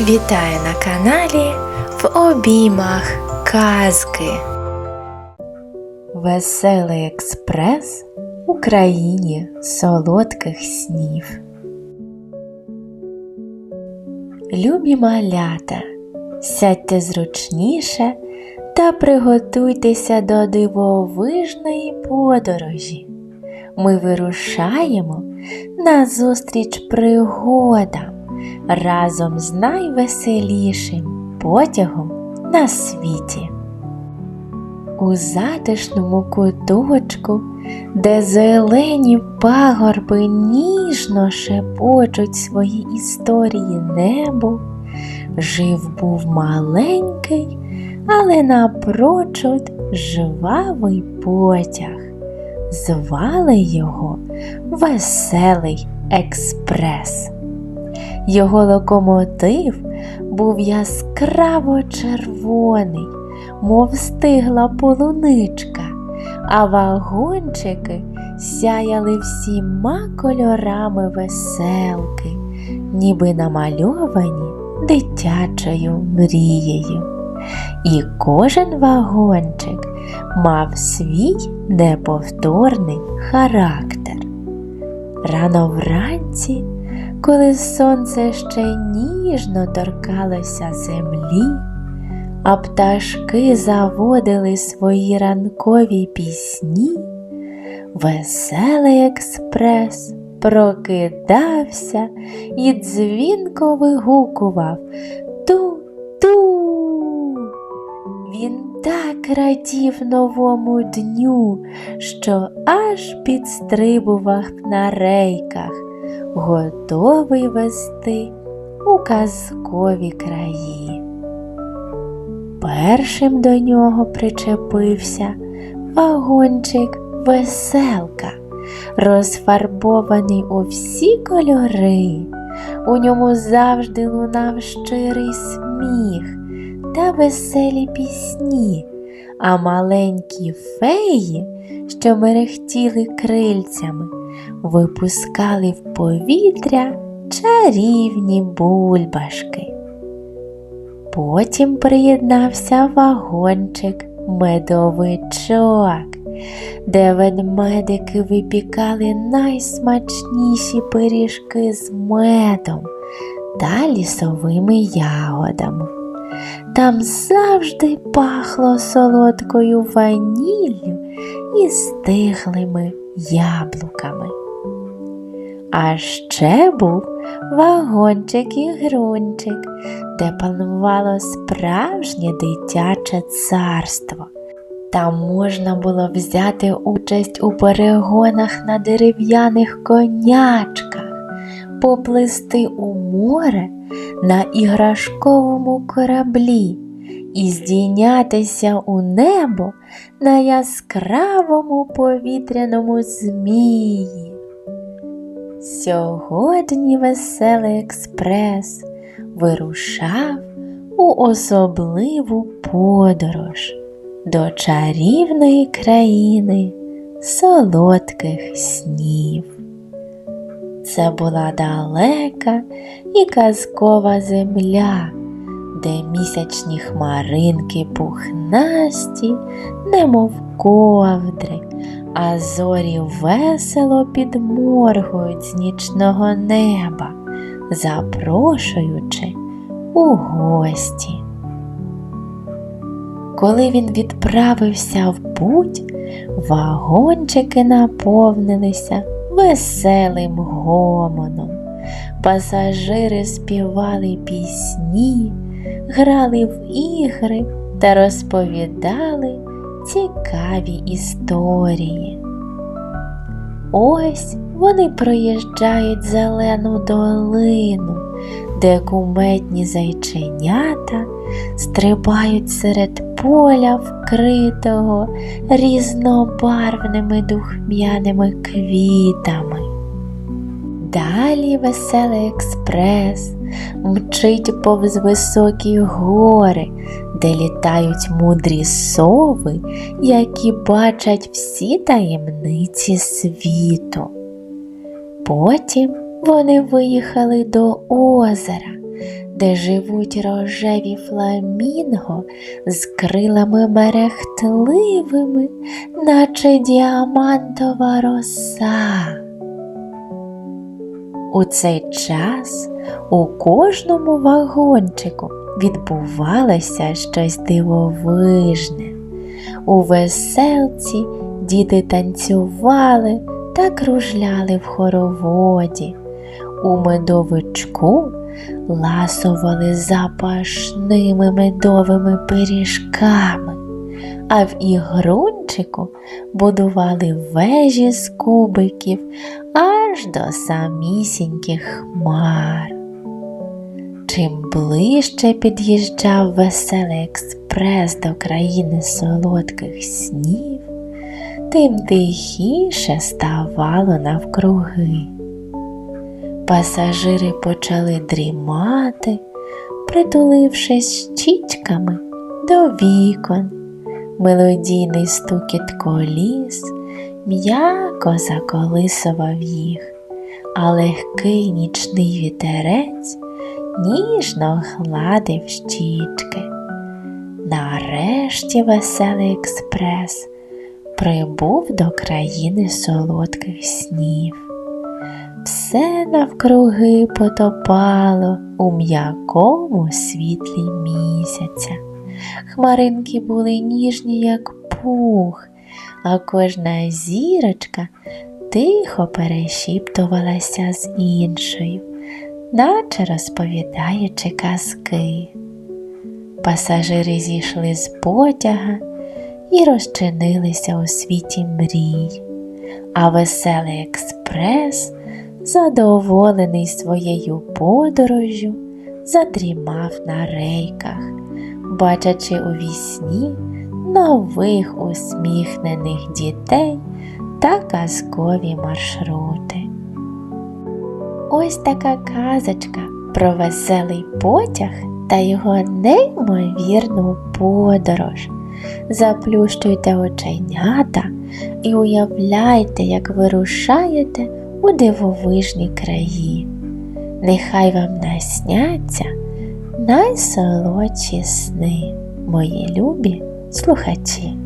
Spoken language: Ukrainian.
Вітаю на каналі в обіймах казки. Веселий експрес Україні солодких снів. Любі малята, сядьте зручніше та приготуйтеся до дивовижної подорожі. Ми вирушаємо на зустріч пригодам разом з найвеселішим потягом на світі. У затишному куточку, де зелені пагорби ніжно шепочуть свої історії небу, жив був маленький, але напрочуд жвавий потяг. Звали його Веселий експрес. Його локомотив був яскраво червоний, мов стигла полуничка, а вагончики сяяли всіма кольорами веселки, ніби намальовані дитячою мрією. І кожен вагончик мав свій неповторний характер. Рано вранці коли сонце ще ніжно торкалося землі, а пташки заводили свої ранкові пісні, веселий експрес прокидався і дзвінко вигукував ту-ту. Він так радів новому дню, що аж підстрибував на рейках готовий вести у казкові краї. Першим до нього причепився вагончик веселка, розфарбований у всі кольори. У ньому завжди лунав щирий сміх та веселі пісні, а маленькі феї, що мерехтіли крильцями, випускали в повітря чарівні бульбашки. Потім приєднався вагончик медовичок, де ведмедики випікали найсмачніші пиріжки з медом та лісовими ягодами. Там завжди пахло солодкою ваніллю і стиглими яблуками. А ще був вагончик і грунчик, де панувало справжнє дитяче царство. Там можна було взяти участь у перегонах на дерев'яних конячках, поплисти у море на іграшковому кораблі і здійнятися у небо на яскравому повітряному змії. Сьогодні веселий експрес вирушав у особливу подорож до чарівної країни солодких снів. Це була далека і казкова земля, де місячні хмаринки пухнасті, немов ковдри, а зорі весело підморгують з нічного неба, запрошуючи у гості. Коли він відправився в путь, вагончики наповнилися веселим гомоном. Пасажири співали пісні, грали в ігри та розповідали цікаві історії. Ось вони проїжджають зелену долину, де куметні зайченята стрибають серед поля, вкритого різнобарвними духмяними квітами. Далі веселий експрес мчить повз високі гори, де літають мудрі сови, які бачать всі таємниці світу. Потім вони виїхали до озера, де живуть рожеві фламінго з крилами мерехтливими, наче діамантова роса. У цей час у кожному вагончику відбувалося щось дивовижне. У веселці діти танцювали та кружляли в хороводі. У медовичку ласували запашними медовими пиріжками, а в ігрунчику будували вежі з кубиків аж до самісіньких хмар. Чим ближче під'їжджав веселий експрес до країни солодких снів, тим тихіше ставало навкруги. Пасажири почали дрімати, притулившись щічками до вікон. Мелодійний стукіт коліс м'яко заколисував їх, а легкий нічний вітерець ніжно гладив щічки. Нарешті веселий експрес прибув до країни солодких снів. Все навкруги потопало у м'якому світлі місяця. Хмаринки були ніжні, як пух, а кожна зірочка тихо перешіптувалася з іншою, наче розповідаючи казки. Пасажири зійшли з потяга і розчинилися у світі мрій, а веселий експрес, задоволений своєю подорожжю, задрімав на рейках, бачачи у вісні нових усміхнених дітей та казкові маршрути. Ось така казочка про веселий потяг та його неймовірну подорож. Заплющуйте оченята і уявляйте, як вирушаєте у дивовижні краї. Нехай вам насняться найсолодші сни, мої любі слухачі.